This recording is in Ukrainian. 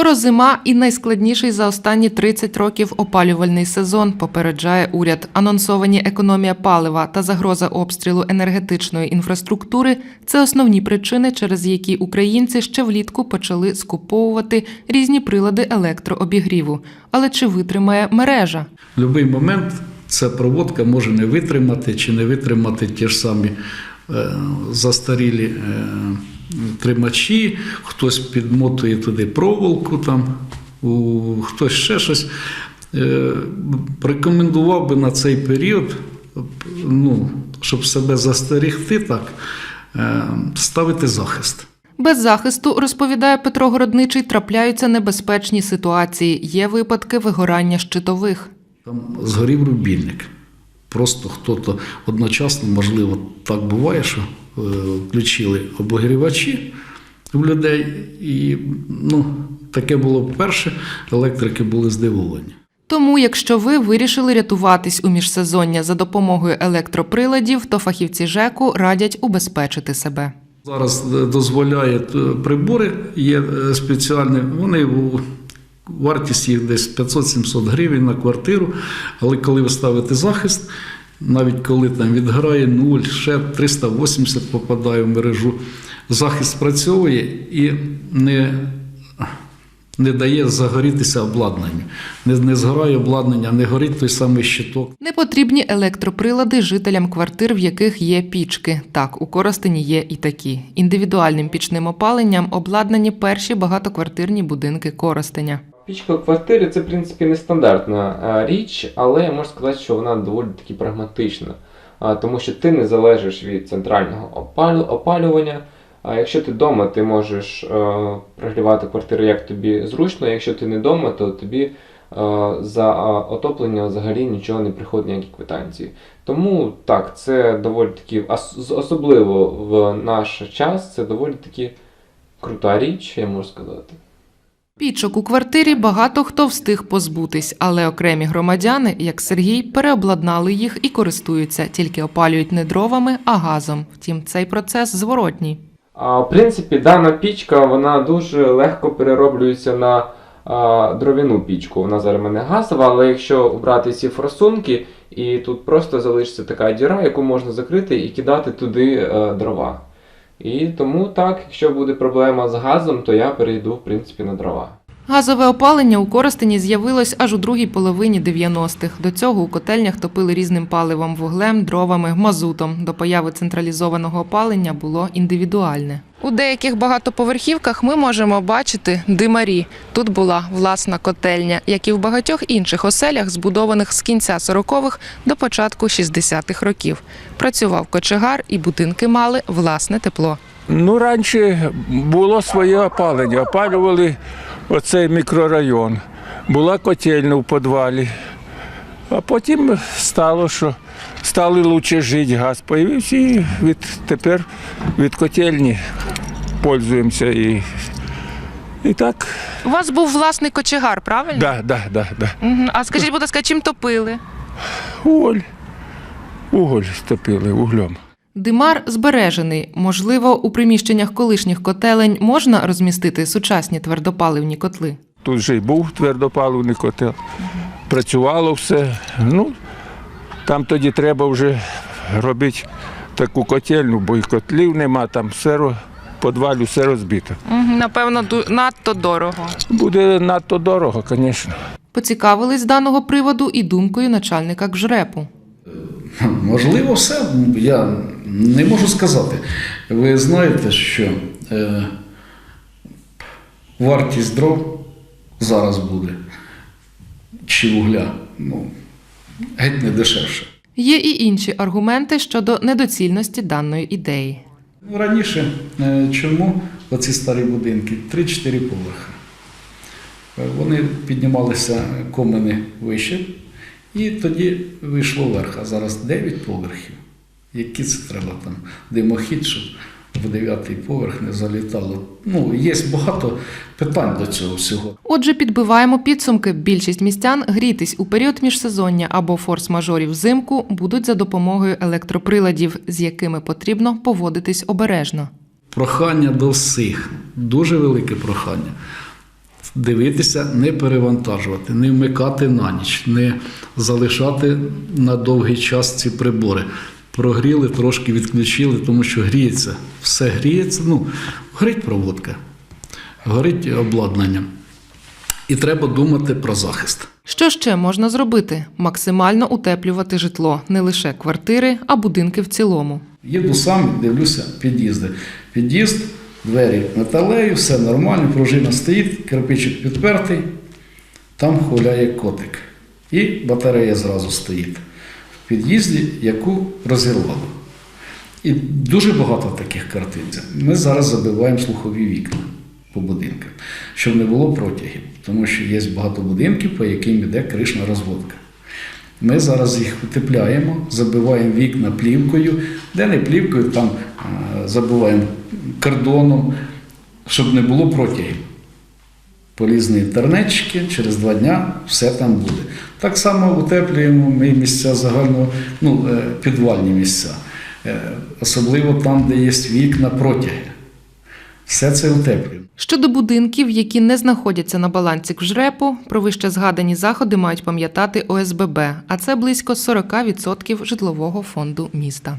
Скоро зима і найскладніший за останні 30 років опалювальний сезон, попереджає уряд. Анонсовані економія палива та загроза обстрілу енергетичної інфраструктури це основні причини, через які українці ще влітку почали скуповувати різні прилади електрообігріву. Але чи витримає мережа? Будь-який момент ця проводка може не витримати чи не витримати ті ж самі застарілі е, тримачі, хтось підмотує туди проволоку, там, хтось ще щось. Е, рекомендував би на цей період, ну, щоб себе застерігти, так, е, ставити захист. Без захисту, розповідає Петро Городничий, трапляються небезпечні ситуації. Є випадки вигорання щитових. Там згорів рубільник. Просто хто-то одночасно, можливо, так буває, що е, включили обогрівачі в людей, і ну, таке було вперше, електрики були здивовані. Тому, якщо ви вирішили рятуватись у міжсезоння за допомогою електроприладів, то фахівці ЖЕКу радять убезпечити себе. Зараз е, дозволяють е, прибори, є спеціальні, вони вартість їх десь 500-700 гривень на квартиру, але коли ви ставите захист, навіть коли там відграє 0, ще 380 попадає в мережу, захист спрацьовує і не, не дає загорітися обладнанню. Не, не згорає обладнання, не горить той самий щиток. Не потрібні електроприлади жителям квартир, в яких є пічки. Так, у Коростені є і такі. Індивідуальним пічним опаленням обладнані перші багатоквартирні будинки Коростеня. Пічка в квартирі це, в принципі, нестандартна е, річ, але я можу сказати, що вона доволі таки прагматична, тому що ти не залежиш від центрального опалювання. А якщо ти вдома, ти можеш е, прогрівати квартиру як тобі зручно. Якщо ти не вдома, то тобі е, за отоплення взагалі нічого не приходить ніякі квитанції. Тому так, це доволі таки особливо в наш час. Це доволі таки крута річ, я можу сказати. Пічок у квартирі багато хто встиг позбутись, але окремі громадяни, як Сергій, переобладнали їх і користуються, тільки опалюють не дровами, а газом. Втім, цей процес зворотній. А, в принципі, дана пічка вона дуже легко перероблюється на дров'яну пічку. Вона зараз мене газова, але якщо обрати ці форсунки, і тут просто залишиться така діра, яку можна закрити і кидати туди е, дрова. І тому так, якщо буде проблема з газом, то я перейду в принципі на дрова. Газове опалення у Коростені з'явилось аж у другій половині 90-х. До цього у котельнях топили різним паливом, вуглем, дровами, мазутом. До появи централізованого опалення було індивідуальне. У деяких багатоповерхівках ми можемо бачити димарі. Тут була власна котельня, як і в багатьох інших оселях, збудованих з кінця 40-х до початку 60-х років. Працював кочегар, і будинки мали власне тепло. Ну, раніше було своє опалення. Опалювали оцей мікрорайон. Була котельня в підвалі. А потім стало, що стали краще жити, газ появився і від, тепер від котельні пользуємося. І, і так, У вас був власний кочегар, правильно? да, да, да, да. Мгм. А скажіть, будь ласка, чим топили? Уголь. Уголь стопили углем. Димар збережений. Можливо, у приміщеннях колишніх котелень можна розмістити сучасні твердопаливні котли. Тут же й був твердопаливний котел. Працювало все. Ну, там тоді треба вже робити таку котельну, бо і котлів нема, там все підвалі все розбито. Напевно, надто дорого. Буде надто дорого, звісно. Поцікавились з даного приводу і думкою начальника КЖРЕПу. Можливо, все. Я не можу сказати. Ви знаєте, що е, вартість дров зараз буде чи вугля ну, геть не дешевше. Є і інші аргументи щодо недоцільності даної ідеї. Ну, Раніше е, чому оці старі будинки? 3-4 поверхи. Е, Вони піднімалися комини вище, і тоді вийшло вверх. А зараз 9 поверхів. Які це треба там димохід, щоб в дев'ятий поверх не залітало. Ну, є багато питань до цього всього. Отже, підбиваємо підсумки. Більшість містян грітись у період міжсезоння або форс-мажорів взимку будуть за допомогою електроприладів, з якими потрібно поводитись обережно. Прохання до всіх, дуже велике прохання. дивитися, не перевантажувати, не вмикати на ніч, не залишати на довгий час ці прибори. Прогріли, трошки відключили, тому що гріється, все гріється. Ну, горить проводка, горить обладнання. І треба думати про захист. Що ще можна зробити? Максимально утеплювати житло, не лише квартири, а будинки в цілому. Їду сам, дивлюся під'їзди. Під'їзд, двері металеві, все нормально, пружина стоїть, кирпичик підпертий, там хуляє котик. І батарея зразу стоїть під'їзді, яку розірвало. І дуже багато таких картин. Ми зараз забиваємо слухові вікна по будинкам, щоб не було протягів, тому що є багато будинків, по яким йде кришна розводка. Ми зараз їх утепляємо, забиваємо вікна плівкою, де не плівкою, там забиваємо кордоном, щоб не було протягів. Полізні інтернетчики, через два дня все там буде. Так само утеплюємо ми місця загального, ну, е, підвальні місця, Е, особливо там, де є вікна протяги. Все це утеплюємо. Щодо будинків, які не знаходяться на балансі КЖРЕПу, про вище згадані заходи мають пам'ятати ОСББ, а це близько 40% житлового фонду міста.